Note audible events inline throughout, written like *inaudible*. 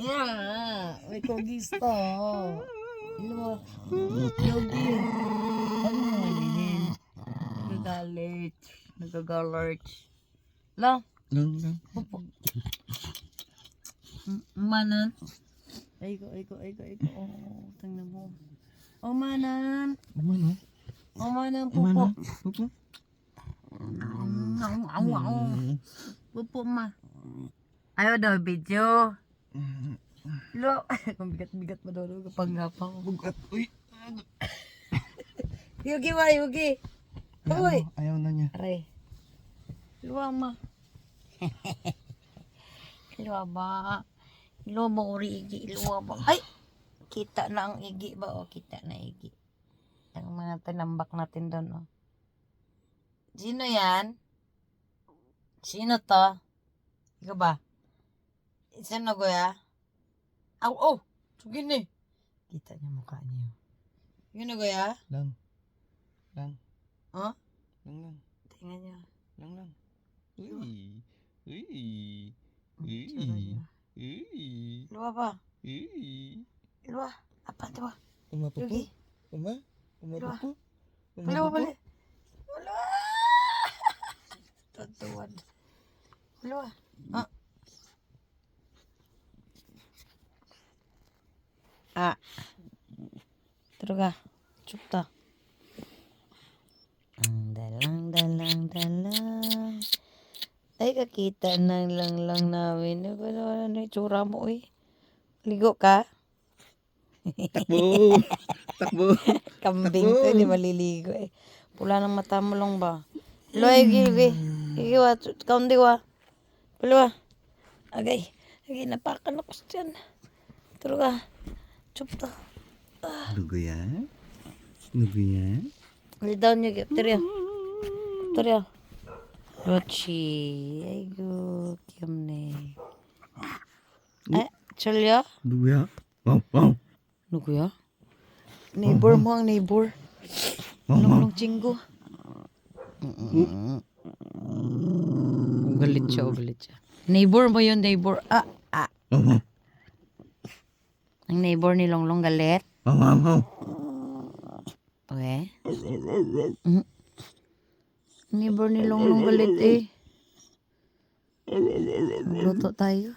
Yeah, may kogista. Ilo, yogi. Ano mo yun? Nagagalit. Nagagalit. M- Manan. Ay ko, ay ko, ay ko, ay ko. Oh, tingnan mo. Oh, manan. Umano. Oh, manan, Umano. pupo. Pupo. Au, au, au. Pupo, ma. Ayaw daw, video. Lo, *laughs* kung bigat-bigat mo daw, kapanggapang. Bugat. Uy. *coughs* Yugi wa, Yugi. Hoy. Ayaw na niya. Aray. Luwa ma. Luwa ba? Luwa ba uri igi? Luwa ba? Ay! Kita na ang igi ba? O, kita na igi. Ang mga tinambak natin doon, o. Sino yan? Sino to? Ikaw ba? Sino goya? Aw, oh! Sugin eh. Kita niya mukha niya. Yun na goya? Lang. Lang. Oh? Lang, lang. Tingnan niya. Lang, lang. Uy. Uy. Niya. Uy. Luwa ba? Uy. Luwa. Apa, diba? Uma pupo. Yugi. Uma. Uma pupo. Uma Wala, pupo. wala. *laughs* Wala. Tutuwan. Wala. Ah. Ah. Terus Cupta. Ang dalang dalang dalang. Ay, kakita ng lang lang namin. Ano ba na itsura mo eh? Ligo ka? Takbo. Takbo. Kambing to, hindi maliligo eh. Pula ng mata mo lang ba? Loy, gigi, gigi wa, kaundi wa. Pula wa. Agay, agay, napakan ako sa tiyan. Turo ka. Chup to. Lugo yan? Lugo yan? Uli down niyo, Trio. Trio. Rochi. Ay, go. Kiyam ne. Eh, chalya? Lugo yan? Wow, wow. Ano kuya? Neighbor mo ang neighbor. Anong chinggo? Ugalit siya, ugalit siya. Neighbor mo yun, neighbor. Ah, ah. Ang neighbor ni Longlong galit. Okay. Mhm. Neighbor ni Longlong galit eh. Magluto tayo.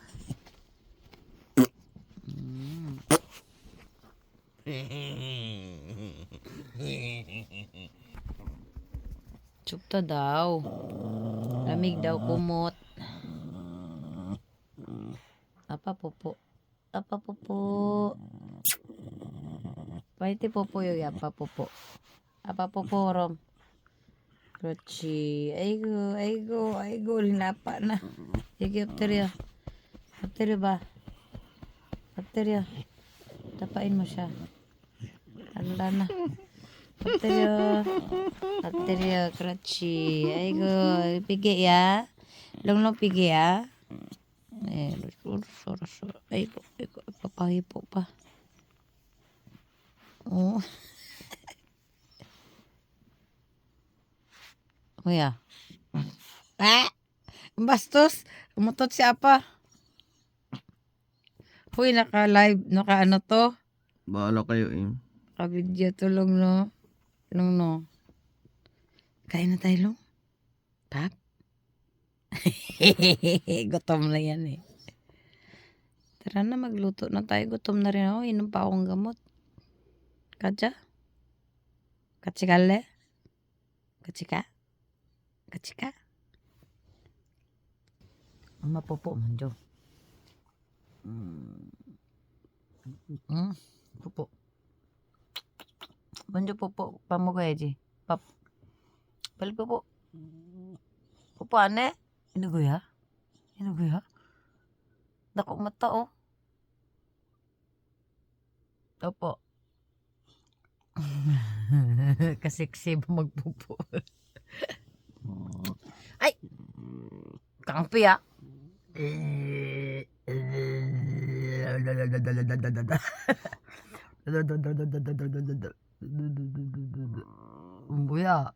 Chupta daw. Lamig daw kumot. Apa popo? Apa popo? Paiti popo yung apa popo. Apa popo rom? Rochi. Aigo, aigo, aigo. Linapa na. Sige, apterya. Apterya ba? Apterya. Tapain mo siya. Handa na. Apterya. Apterya, krochi. Aigo, pigi ya. Long-long pigi ya. Eh, soro, soro. Aigo, aigo. Papahipo pa. Oh. Kuya. Ah! Bastos. Umutot si Apa. Uy, naka-live. Naka-ano to? Bahala kayo eh. Naka-video to long no. Long no. Kain na tayo long. Pap? *laughs* Gutom na yan eh. Tara na, magluto na tayo. Gutom na rin ako. Inom pa akong gamot. 가자. 같이 갈래? 같이 가. 같이 가. 엄마 뽀뽀 먼저. 음. 응? 뽀뽀. 먼저 뽀뽀. 밥 먹어야지. 밥. 빨리 뽀뽀. 뽀뽀 안 해? 이 누구야? 이 누구야? 나 고맙다, 어? 뽀뽀. Kasiksi mo magpupo. Ay! Kampi ah. 뭐야?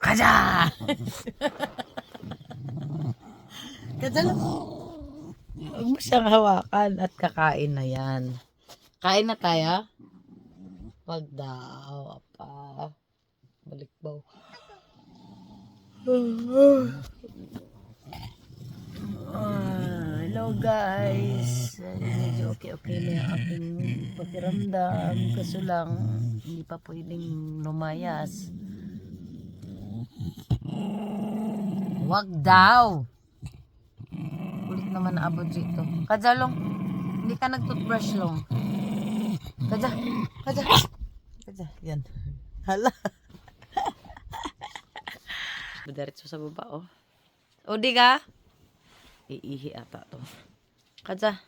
가자! Kaja lang. Huwag mo siyang hawakan at kakain na yan. Kain na tayo? Wag daw, apa. Balik ba? Ah, hello guys. Medyo okay-okay na yung aking pakiramdam. Kaso lang, hindi pa pwedeng lumayas. Wag daw. Ulit naman na abot dito. Kajalong, hindi ka nag-toothbrush long. Kaja, kaja. Kaja, yan. Hala. *laughs* Diretso sa baba, oh. O, di ka? Iihi ata to. Kaja.